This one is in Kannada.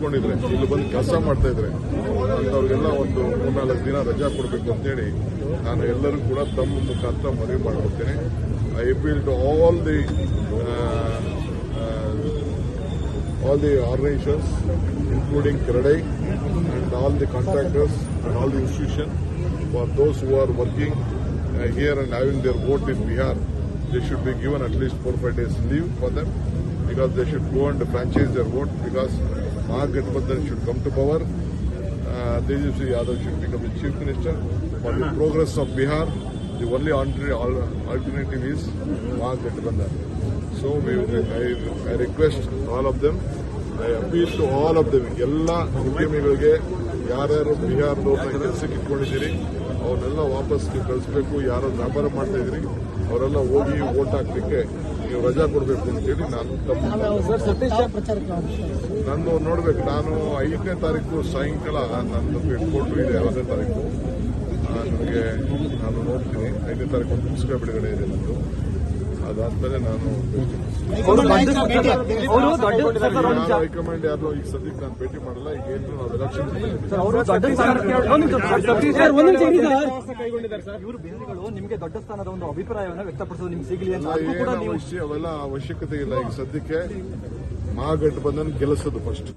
ಇಟ್ಕೊಂಡಿದ್ರೆ, ಇಲ್ಲಿ ಬಂದು ಕೆಲಸ ಮಾಡ್ತಾ ಇದ್ರೆ, ಅಂತವ್ರಿಗೆಲ್ಲ ಒಂದು ಮೂರ್ನಾಲ್ಕು ದಿನ ರಜಾ ಕೊಡಬೇಕು ಅಂತೇಳಿ ನಾನು ಎಲ್ಲರೂ ಕೂಡ ತಮ್ಮ ಮುಖಾಂತರ ಮನವಿ ಮಾಡ್ಕೊಡ್ತೇನೆ. Appeal to all the all the organizers including CREDAI and all the contractors and all the institution for those who are working here and having their vote in Bihar they should be given at least four five days leave for them because they should go and franchise their vote because Mahagathbandhan should come to power. Uh, Tejasvi Yadav should become the chief minister. For the progress of Bihar, the only alter- alternative is Mahagathbandhan. So we, I, I request all of them, I appeal to all of them, ಎಲ್ಲ ಉದ್ಯಮಿಗಳಿಗೆ ಯಾರ್ಯಾರು ಬಿಹಾರದವ್ರನ್ನ ಕೆಲಸಕ್ಕೆ ಇಟ್ಕೊಂಡಿದ್ದೀರಿ ಅವ್ರನ್ನೆಲ್ಲ ವಾಪಸ್ ನೀವು ಕಳಿಸ್ಬೇಕು ಯಾರು ವ್ಯಾಪಾರ ಮಾಡ್ತಾ ಇದ್ರಿ ಅವರೆಲ್ಲ ಹೋಗಿ ಓಟ್ ಹಾಕ್ಲಿಕ್ಕೆ ನೀವು ರಜಾ ಕೊಡಬೇಕು ಅಂತೇಳಿ ನಾನು ತಮ್ಮ ನಂದು ನೋಡ್ಬೇಕು ನಾನು ಐದನೇ ತಾರೀಕು ಸಾಯಂಕಾಲ ನಂದು ಕೊಟ್ಟರು ಇದೆ ಆರನೇ ತಾರೀಕು. ನನಗೆ ನಾನು ನೋಡ್ತೀನಿ. ಐದನೇ ತಾರೀಕು ಒಂದು ಪುಸ್ತಕ ಬಿಡುಗಡೆ ಇದೆ ನಂದು. ಅದಾದ್ಮೇಲೆ ನಾನು ಅವರು ದೊಡ್ಡ ಸರ್, ಅವ್ರು ಯಾರು ಹೈಕಮಾಂಡ್ ಯಾರು ಈಗ ಸದ್ಯಕ್ಕೆ ನಾನು ಭೇಟಿ ಮಾಡಲ್ಲ ಈಗ ಏನು ನಾವು ಎಲೆಕ್ಷನ್ ಅವರು ದೊಡ್ಡ ಸ್ಥಾನಕ್ಕೆ ಒಂದು ಸರ್, ಸರ್, ಒಂದು ನಿಮಿಷ ಇರಿ ಸರ್. ಇವರು ಬಿಹಾರಿಗಳು ನಿಮಗೆ ದೊಡ್ಡ ಸ್ಥಾನದ ಒಂದು ಅಭಿಪ್ರಾಯವನ್ನು ವ್ಯಕ್ತಪಡಿಸೋದು ನಿಮ್ಗೆ ಸಿಗಲಿ ಅಂತ. ಅದಕ್ಕೂ ಕೂಡ ನೀವು ಅವಶ್ಯ ಅವೆಲ್ಲ ಅವಶ್ಯಕತೆ ಇಲ್ಲ. ಈಗ ಸದ್ಯಕ್ಕೆ ಮಹಾಗಠಬಂಧನ್ ಗೆಲ್ಲಿಸೋದು ಫಸ್ಟ್